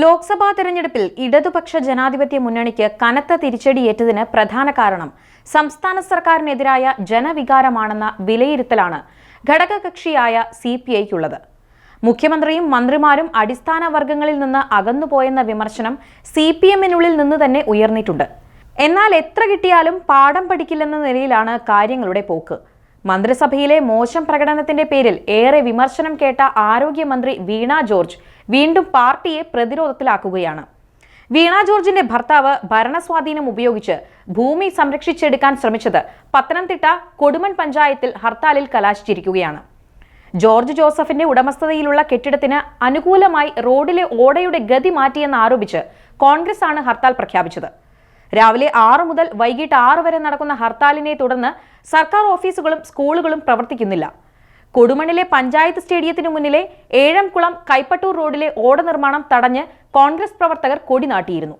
ലോക്സഭാ തെരഞ്ഞെടുപ്പിൽ ഇടതുപക്ഷ ജനാധിപത്യ മുന്നണിക്ക് കനത്ത തിരിച്ചടിയേറ്റതിന് പ്രധാന കാരണം സംസ്ഥാന സർക്കാരിനെതിരായ ജനവികാരമാണെന്ന വിലയിരുത്തലാണ് ഘടകകക്ഷിയായ സി പി ഐക്കുള്ളത്. മുഖ്യമന്ത്രിയും മന്ത്രിമാരും അടിസ്ഥാന വർഗങ്ങളിൽ നിന്ന് അകന്നുപോയെന്ന വിമർശനം സി പി എമ്മിനുള്ളിൽ നിന്ന് തന്നെ ഉയർന്നിട്ടുണ്ട്. എന്നാൽ എത്ര കിട്ടിയാലും പാഠം പഠിക്കില്ലെന്ന നിലയിലാണ് കാര്യങ്ങളുടെ പോക്ക്. മന്ത്രിസഭയിലെ മോശം പ്രകടനത്തിന്റെ പേരിൽ ഏറെ വിമർശനം കേട്ട ആരോഗ്യമന്ത്രി വീണ ജോർജ് വീണ്ടും പാർട്ടിയെ പ്രതിരോധത്തിലാക്കുകയാണ്. വീണ ജോർജിന്റെ ഭർത്താവ് ഭരണസ്വാധീനം ഉപയോഗിച്ച് ഭൂമി സംരക്ഷിച്ചെടുക്കാൻ ശ്രമിച്ചത് പത്തനംതിട്ട കൊടുമൺ പഞ്ചായത്തിൽ ഹർത്താലിൽ കലാശിച്ചിരിക്കുകയാണ്. ജോർജ് ജോസഫിന്റെ ഉടമസ്ഥതയിലുള്ള കെട്ടിടത്തിന് അനുകൂലമായി റോഡിലെ ഓടയുടെ ഗതി മാറ്റിയെന്ന് ആരോപിച്ച് കോൺഗ്രസ് ആണ് ഹർത്താൽ പ്രഖ്യാപിച്ചത്. രാവിലെ ആറ് മുതൽ വൈകിട്ട് ആറ് വരെ നടക്കുന്ന ഹർത്താലിനെ തുടർന്ന് സർക്കാർ ഓഫീസുകളും സ്കൂളുകളും പ്രവർത്തിക്കുന്നില്ല. കൊടുമണിലെ പഞ്ചായത്ത് സ്റ്റേഡിയത്തിനു മുന്നിലെ ഏഴംകുളം കൈപ്പട്ടൂർ റോഡിലെ ഓട നിർമ്മാണം തടഞ്ഞ് കോൺഗ്രസ് പ്രവർത്തകർ കൊടി നാട്ടിയിരുന്നു.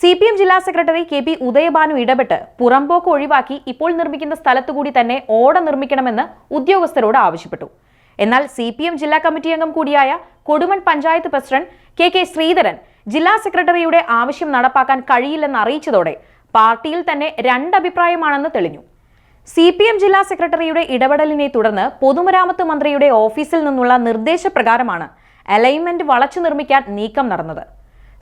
സി പി എം ജില്ലാ സെക്രട്ടറി കെ പി ഉദയബാനു ഇടപെട്ട് പുറമ്പോക്ക് ഒഴിവാക്കി ഇപ്പോൾ നിർമ്മിക്കുന്ന സ്ഥലത്തുകൂടി തന്നെ ഓട നിർമ്മിക്കണമെന്ന് ഉദ്യോഗസ്ഥരോട് ആവശ്യപ്പെട്ടു. എന്നാൽ സി പി എം ജില്ലാ കമ്മിറ്റി അംഗം കൂടിയായ Kodumon panchayat president K K Sreedharan ജില്ലാ സെക്രട്ടറിയുടെ ആവശ്യം നടപ്പാക്കാൻ കഴിയില്ലെന്ന് അറിയിച്ചതോടെ പാർട്ടിയിൽ തന്നെ രണ്ടഭിപ്രായമാണെന്ന് തെളിഞ്ഞു. സി പി എം ജില്ലാ സെക്രട്ടറിയുടെ ഇടപെടലിനെ തുടർന്ന് പൊതുമരാമത്ത് മന്ത്രിയുടെ ഓഫീസിൽ നിന്നുള്ള നിർദ്ദേശപ്രകാരമാണ് അലൈൻമെന്റ് വളച്ചു നിർമ്മിക്കാൻ നീക്കം നടന്നത്.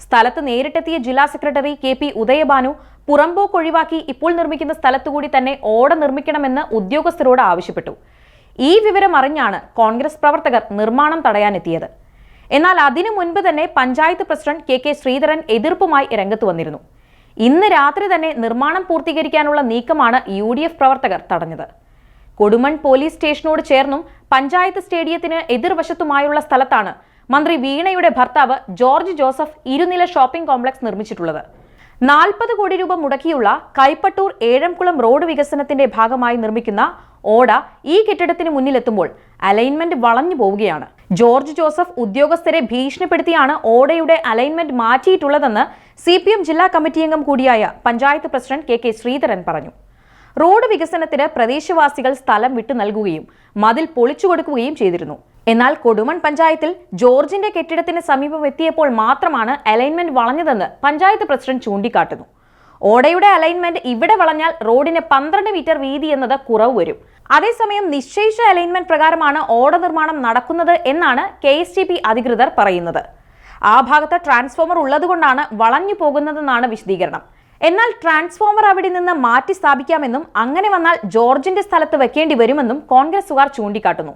സ്ഥലത്ത് നേരിട്ടെത്തിയ ജില്ലാ സെക്രട്ടറി കെ പി ഉദയഭാനു പുറമ്പോക്ക് ഒഴിവാക്കി ഇപ്പോൾ നിർമ്മിക്കുന്ന സ്ഥലത്തുകൂടി തന്നെ ഓട നിർമ്മിക്കണമെന്ന് ഉദ്യോഗസ്ഥരോട് ആവശ്യപ്പെട്ടു. ഈ വിവരം അറിഞ്ഞാണ് കോൺഗ്രസ് പ്രവർത്തകർ നിർമ്മാണം തടയാനെത്തിയത്. എന്നാൽ അതിനു മുൻപ് തന്നെ panchayat president K K Sreedharan എതിർപ്പുമായി രംഗത്ത് വന്നിരുന്നു. ഇന്ന് രാത്രി തന്നെ നിർമ്മാണം പൂർത്തീകരിക്കാനുള്ള നീക്കമാണ് യു ഡി എഫ് പ്രവർത്തകർ തടഞ്ഞത്. കൊടുമൺ പോലീസ് സ്റ്റേഷനോട് ചേർന്നും പഞ്ചായത്ത് സ്റ്റേഡിയത്തിന് എതിർവശത്തുമായുള്ള സ്ഥലത്താണ് മന്ത്രി വീണയുടെ ഭർത്താവ് ജോർജ് ജോസഫ് ഇരുനില ഷോപ്പിംഗ് കോംപ്ലക്സ് നിർമ്മിച്ചിട്ടുള്ളത്. നാൽപ്പത് കോടി രൂപ മുടക്കിയുള്ള കൈപ്പട്ടൂർ ഏഴംകുളം റോഡ് വികസനത്തിന്റെ ഭാഗമായി നിർമ്മിക്കുന്ന ഓട ഈ കെട്ടിടത്തിന് മുന്നിലെത്തുമ്പോൾ അലൈൻമെന്റ് വളഞ്ഞു പോവുകയാണ്. ജോർജ് ജോസഫ് ഉദ്യോഗസ്ഥരെ ഭീഷണിപ്പെടുത്തിയാണ് ഓടയുടെ അലൈൻമെന്റ് മാറ്റിയിട്ടുള്ളതെന്ന് സി പി എം ജില്ലാ കമ്മിറ്റി അംഗം കൂടിയായ panchayat president K K Sreedharan പറഞ്ഞു. റോഡ് വികസനത്തിന് പ്രദേശവാസികൾ സ്ഥലം വിട്ടു നൽകുകയും മതിൽ പൊളിച്ചു കൊടുക്കുകയും ചെയ്തിരുന്നു. എന്നാൽ കൊടുമൺ പഞ്ചായത്തിൽ ജോർജിന്റെ കെട്ടിടത്തിന് സമീപം എത്തിയപ്പോൾ മാത്രമാണ് അലൈൻമെന്റ് വളഞ്ഞതെന്ന് പഞ്ചായത്ത് പ്രസിഡന്റ് ചൂണ്ടിക്കാട്ടുന്നു. ഓടയുടെ അലൈൻമെന്റ് ഇവിടെ വളഞ്ഞാൽ റോഡിന് പന്ത്രണ്ട് മീറ്റർ വീതി എന്നത് കുറവ് വരും. അതേസമയം നിശ്ചയിച്ച അലൈൻമെന്റ് പ്രകാരമാണ് ഓട നിർമ്മാണം നടക്കുന്നത് എന്നാണ് കെ അധികൃതർ പറയുന്നത്. ആ ഭാഗത്ത് ട്രാൻസ്ഫോമർ ഉള്ളതുകൊണ്ടാണ് വളഞ്ഞു പോകുന്നതെന്നാണ് വിശദീകരണം. എന്നാൽ ട്രാൻസ്ഫോമർ അവിടെ നിന്ന് മാറ്റി സ്ഥാപിക്കാമെന്നും അങ്ങനെ വന്നാൽ ജോർജിന്റെ സ്ഥലത്ത് വെക്കേണ്ടി വരുമെന്നും കോൺഗ്രസുകാർ ചൂണ്ടിക്കാട്ടുന്നു.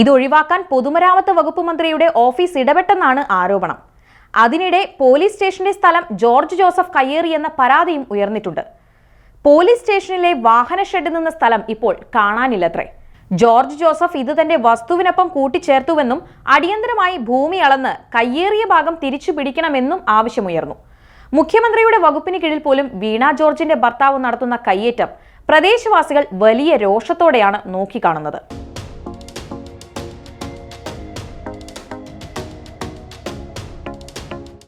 ഇത് ഒഴിവാക്കാൻ പൊതുമരാമത്ത് വകുപ്പ് മന്ത്രിയുടെ ഓഫീസ് ഇടപെട്ടെന്നാണ് ആരോപണം. അതിനിടെ പോലീസ് സ്റ്റേഷന്റെ സ്ഥലം ജോർജ് ജോസഫ് കയ്യേറിയെന്ന പരാതിയും ഉയർന്നിട്ടുണ്ട്. പോലീസ് സ്റ്റേഷനിലെ വാഹന ഷെഡ് നിന്ന സ്ഥലം ഇപ്പോൾ കാണാനില്ലത്രേ. ജോർജ് ജോസഫ് ഇത് തന്റെ വസ്തുവിനൊപ്പം കൂട്ടിച്ചേർത്തുവെന്നും അടിയന്തരമായി ഭൂമി അളന്ന് കയ്യേറിയ ഭാഗം തിരിച്ചു പിടിക്കണമെന്നും ആവശ്യമുയർന്നു. മുഖ്യമന്ത്രിയുടെ വകുപ്പിന് കീഴിൽ പോലും വീണ ജോർജിന്റെ ഭർത്താവ് നടത്തുന്ന കയ്യേറ്റം പ്രദേശവാസികൾ വലിയ രോഷത്തോടെയാണ് നോക്കിക്കാണുന്നത്.